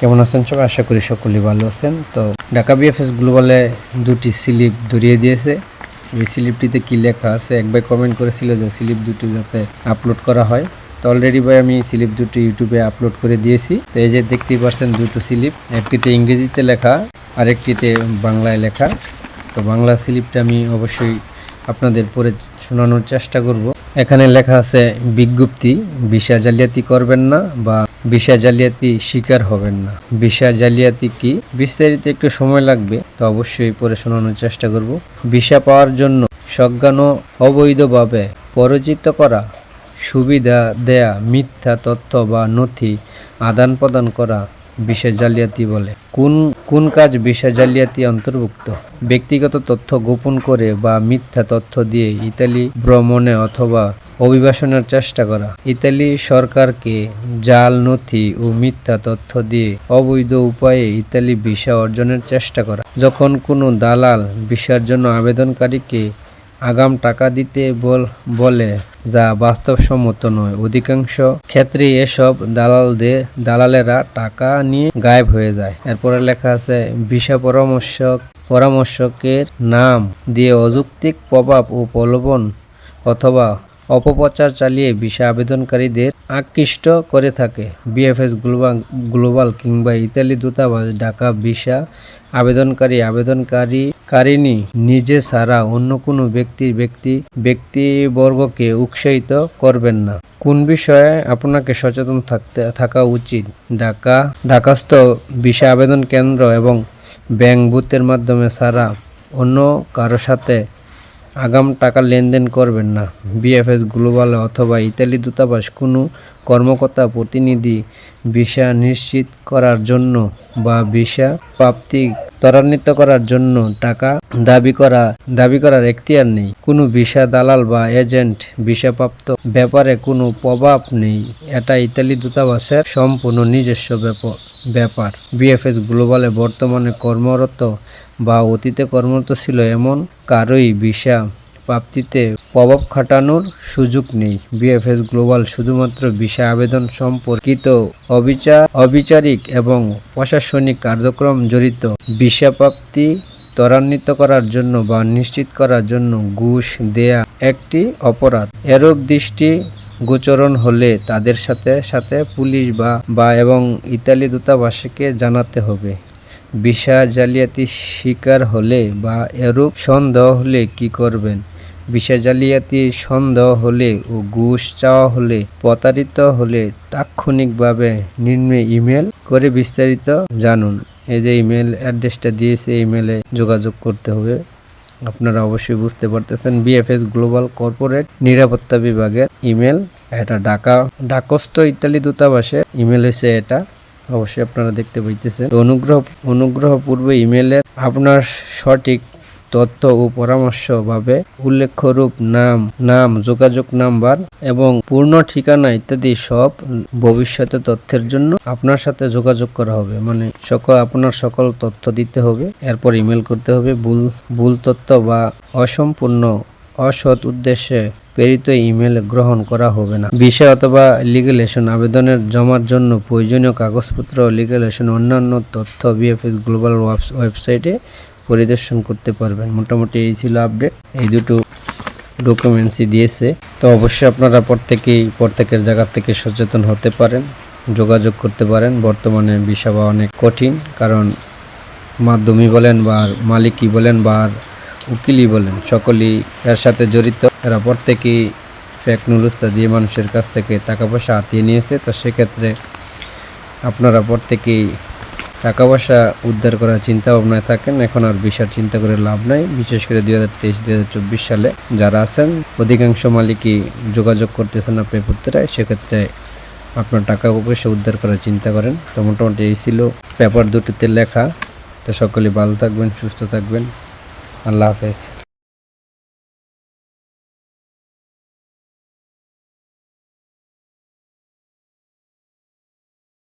কেমন আছেন সবাই? আশা করি সকলেই ভালো আছেন। তো ঢাকা বিএফএস গ্লোবালে দুটি স্লিপ ধরিয়ে দিয়েছে। এই স্লিপটিতে কি লেখা আছে? একবার কমেন্ট করেছিল যে স্লিপ দুটি যাতে আপলোড করা হয়। তো অলরেডি ভাই আমি স্লিপ দুটি ইউটিউবে আপলোড করে দিয়েছি। তো এই যে দেখতেই পাচ্ছেন দুটো স্লিপ। একটিতে ইংরেজিতে লেখা, আরেকটিতে বাংলায় লেখা। তো বাংলা স্লিপটা আমি অবশ্যই আপনাদের পরে শোনানোর চেষ্টা করব। এখানে লেখা আছে, বিজ্ঞপ্তি ভিসা জালিয়াতি করবেন না বা ভিসা জালিয়াতি শিকার হবেন না। ভিসা জালিয়াতি কি? বিস্তারিত একটু সময় লাগবে, তো অবশ্যই পরে শোনানোর চেষ্টা করব। ভিসা পাওয়ার জন্য সজ্ঞান অবৈধভাবে পরিচিত করা, সুবিধা দেয়া, মিথ্যা তথ্য বা নথি আদান প্রদান করা বিষয় জালিয়াতি বলে। কোন কোন কাজ বিষয় জালিয়াতি অন্তর্ভুক্ত? ব্যক্তিগত তথ্য গোপন করে বা মিথ্যা তথ্য দিয়ে ইতালি ভ্রমণে অথবা অভিবাসনের চেষ্টা করা। ইতালি সরকারকে জাল, নথি ও মিথ্যা তথ্য দিয়ে অবৈধ উপায়ে ইতালি ভিসা অর্জনের চেষ্টা করা। যখন কোনো দালাল ভিসার জন্য আবেদনকারীকে আগাম টাকা দিতে বল যা বাস্তবসম্মত নয়, অধিকাংশ ক্ষেত্রে এসব দালালদের দালালেরা টাকা নিয়ে গায়েব হয়ে যায়। এরপরে লেখা আছে, ভিসা পরামর্শক, পরামর্শকের নাম দিয়ে অযৌক্তিক প্রভাব ও প্রলোভন অথবা অপপ্রচার চালিয়ে ভিসা আবেদনকারীদের আকৃষ্ট করে থাকে। বিএফএস গ্লোবাল গ্লোবাল কিংবা ইতালি দূতাবাস ঢাকা ভিসা আবেদনকারী আবেদনকারী কারিনী নিজে ছাড়া অন্য কোনো ব্যক্তির ব্যক্তি, ব্যক্তিবর্গকে উৎসাহিত করবেন না। কোন বিষয়ে আপনাকে সচেতন থাকতে, থাকা উচিত? ঢাকা, ঢাকাস্থ ভিসা আবেদন কেন্দ্র এবং ব্যাংক বুথের মাধ্যমে ছাড়া অন্য কারও সাথে আগাম টাকা লেনদেন করবেন না। বিএফএস গ্লোবাল অথবা ইতালি দূতাবাস কোনো কর্মকর্তা প্রতিনিধি ভিসা নিশ্চিত করার জন্য বা ভিসা প্রাপ্তি ত্বরান্বিত করার জন্য টাকা দাবি করা, দাবি করার এখতিয়ার নেই। কোনো ভিসা দালাল বা এজেন্ট ভিসাপ্রাপ্ত ব্যাপারে কোনো প্রভাব নেই। এটা ইতালি দূতাবাসের সম্পূর্ণ নিজস্ব ব্যাপ- ব্যাপার। বিএফএস গ্লোবালে বর্তমানে কর্মরত বা অতীতে কর্মরত ছিল এমন কারোই ভিসা প্রাপ্তিতে প্রভাব খাটানোর সুযোগ নেই। বিএফএস গ্লোবাল শুধুমাত্র বিষয় আবেদন সম্পর্কিত অবিচার, অবিচারিক এবং প্রশাসনিক কার্যক্রম জড়িত। ভিসা প্রাপ্তি ত্বরান্বিত করার জন্য বা নিশ্চিত করার জন্য ঘুষ দেয়া একটি অপরাধ। এরূপ দৃষ্টি গোচরণ হলে তাদের সাথে সাথে পুলিশ বা বা এবং ইতালি দূতাবাসকে জানাতে হবে। ভিসা জালিয়াতি শিকার হলে বা এরূপ সন্দেহ হলে কি করবেন? ভিসা জালিয়াতি সন্দেহ হলে ও ঘুষ চাওয়া হলে, প্রতারিত হলে তাৎক্ষণিকভাবে নিম্নে ইমেল করে বিস্তারিত জানুন। এই যে ইমেল অ্যাড্রেসটা দিয়েছে ইমেলে যোগাযোগ করতে হবে। আপনারা অবশ্যই বুঝতে পারতেছেন, বিএফএস গ্লোবাল কর্পোরেট নিরাপত্তা বিভাগের ইমেল, এটা ঢাকা, ঢাকস্থ ইতালি দূতাবাসের ইমেল হয়েছে এটা। অবশ্যই আপনারা দেখতে পাইতেছেন। অনুগ্রহ অনুগ্রহ পূর্বে ইমেলের আপনার সঠিক তথ্য ও পরামর্শভাবে উল্লেখ্যরূপ নাম নাম, যোগাযোগ নাম্বার এবং পূর্ণ ঠিকানা ইত্যাদি সব ভবিষ্যতে তথ্যের জন্য আপনার সাথে যোগাযোগ করা হবে। মানে সকল, আপনার সকল তথ্য দিতে হবে। এরপর ইমেল করতে হবে। ভুল ভুল তথ্য বা অসম্পূর্ণ, অসৎ উদ্দেশ্যে প্রেরিত ইমেল গ্রহণ করা হবে না। বিষয় অথবা লিগেলেশন আবেদনের জমার জন্য প্রয়োজনীয় কাগজপত্র, লিগেলেশন, অন্যান্য তথ্য, বিএফএস, গ্লোবাল ওয়েবসাইটে পরিদর্শন করতে পারবেন। মোটামুটি এই ছিল আপডেট এই দুটো ডকুমেন্টসই দিয়েছে। তো অবশ্যই আপনারা প্রত্যেকেই, প্রত্যেকের জায়গা থেকে সচেতন হতে পারেন, যোগাযোগ করতে পারেন। বর্তমানে বিষয় পাওয়া অনেক কঠিন, কারণ মাধ্যমী বলেন বা মালিকই বলেন বা উকিলই বলেন, সকলেই এর সাথে জড়িত। এরা প্রত্যেকেই ফেক নুলুস্তা দিয়ে মানুষের কাছ থেকে টাকা পয়সা হাতিয়ে নিয়েছে। তো সেক্ষেত্রে আপনারা প্রত্যেকেই টাকা পয়সা উদ্ধার করার চিন্তা ভাবনায় থাকেন, এখন আর বিশাল চিন্তা করে লাভ নাই। বিশেষ করে দুই হাজার তেইশ, দুই হাজার চব্বিশ সালে যারা আছেন, অধিকাংশ মালিকই যোগাযোগ করতেছেন আপনি পেপুত্রায় সেক্ষেত্রে আপনার টাকা পয়সা উদ্ধার করার চিন্তা করেন। তো মোটামুটি এই ছিল পেপার দুটিতে লেখা। তো সকলে ভালো থাকবেন, সুস্থ থাকবেন। আল্লাহ হাফেজ।